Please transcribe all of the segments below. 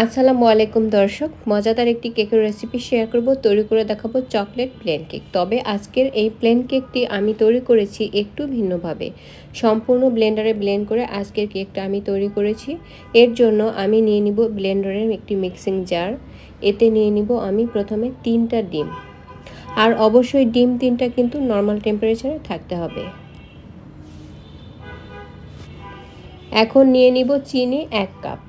আসসালামু আলাইকুম দর্শক, মজাদার একটি কেকের রেসিপি শেয়ার করব, তৈরি করে দেখাবো চকলেট প্লেন কেক তবে আজকের এই প্লেন কেকটি আমি তৈরি করেছি একটু ভিন্নভাবে। সম্পূর্ণ ব্লেন্ডারে ব্লেন্ড করে আজকের কেকটা আমি তৈরি করেছি। এর জন্য আমি নিয়ে নিব ব্লেন্ডারের একটি মিক্সিং জার এতে নিয়ে নিব আমি প্রথমে তিনটা ডিম। আর অবশ্যই ডিম তিনটা কিন্তু নর্মাল টেম্পারেচারে থাকতে হবে। এখন নিয়ে নিব চিনি এক কাপ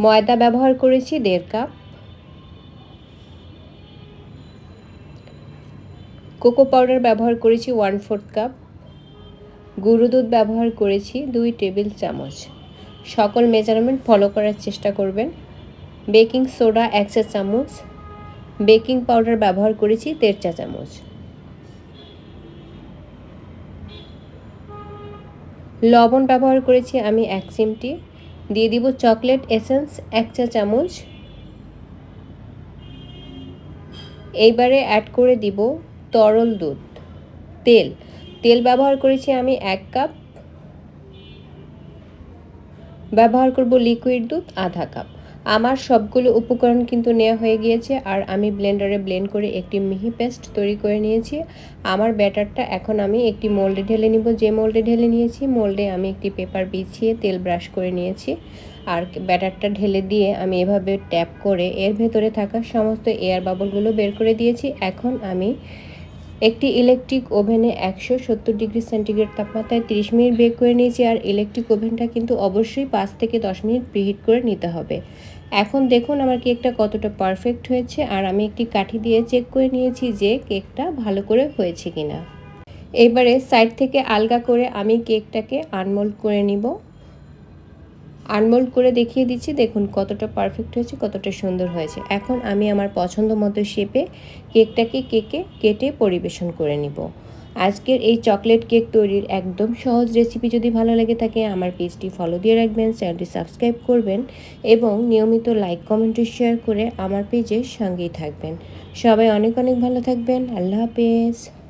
ময়দা ব্যবহার করেছি দেড় কাপ। কোকো পাউডার ব্যবহার করেছি ওয়ান ফোর্থ কাপ। গুঁড়ো দুধ ব্যবহার করেছি দুই টেবিল চামচ। সকল মেজারমেন্ট ফলো করার চেষ্টা করবেন। বেকিং সোডা এক চা চামচ। বেকিং পাউডার ব্যবহার করেছি দেড় চা চামচ। লবণ ব্যবহার করেছি আমি এক চিমটি। দিয়ে দিব চকলেট এসেন্স, এক চা চামচ। এইবারে অ্যাড করে দিব তরল দুধ, তেল। তেল ব্যবহার করেছি আমি এক কাপ ব্যবহার করব লিকুইড দুধ, আধা কাপ আমার সবগুলো উপকরণ কিন্তু নেওয়া হয়ে গিয়েছে আর আমি ব্লেন্ডারে ব্লেন্ড করে একটি মিহি পেস্ট তৈরি করে নিয়েছি। আমার ব্যাটারটা এখন আমি একটি মোল্ডে ঢেলে নিব। যে মোল্ডে ঢেলে নিয়েছি, মোল্ডে আমি একটি পেপার বিছিয়ে তেল ব্রাশ করে নিয়েছি। আর ব্যাটারটা ঢেলে দিয়ে আমি এভাবে ট্যাপ করে এর ভেতরে থাকা সমস্ত এয়ার বাবলগুলো বের করে দিয়েছি। এখন আমি একটি ইলেকট্রিক ওভেনে একশো সত্তর ডিগ্রি সেন্টিগ্রেড তাপমাত্রায় তিরিশ মিনিট বেক করে নিয়েছি আর ইলেকট্রিক ওভেনটা কিন্তু অবশ্যই পাঁচ থেকে দশ মিনিট প্রিহিট করে নিতে হবে। এখন দেখুন আমার কেকটা কতটা পারফেক্ট হয়েছে আর আমি একটি কাঠি দিয়ে চেক করে নিয়েছি যে কেকটা ভালো করে হয়েছে কিনা। এবারে সাইড থেকে আলগা করে আমি কেকটাকে আনমোল্ড করে নিব। আনমোল্ড করে দেখিয়ে দিচ্ছি। দেখুন কতটা পারফেক্ট হয়েছে, কতটা সুন্দর হয়েছে। এখন আমি আমার পছন্দ মতো শেপে কেকটাকে কেকে কেটে পরিবেশন করে নিব। আজকের এই চকলেট কেক তৈরির একদম সহজ রেসিপি যদি ভালো লাগে থাকে, আমার পেজটি ফলো দিয়ে রাখবেন চ্যানেলটি সাবস্ক্রাইব করবেন এবং নিয়মিত লাইক কমেন্ট শেয়ার করে আমার পেজের সঙ্গেই থাকবেন। সবাই অনেক অনেক ভালো থাকবেন। আল্লাহ হাফেজ।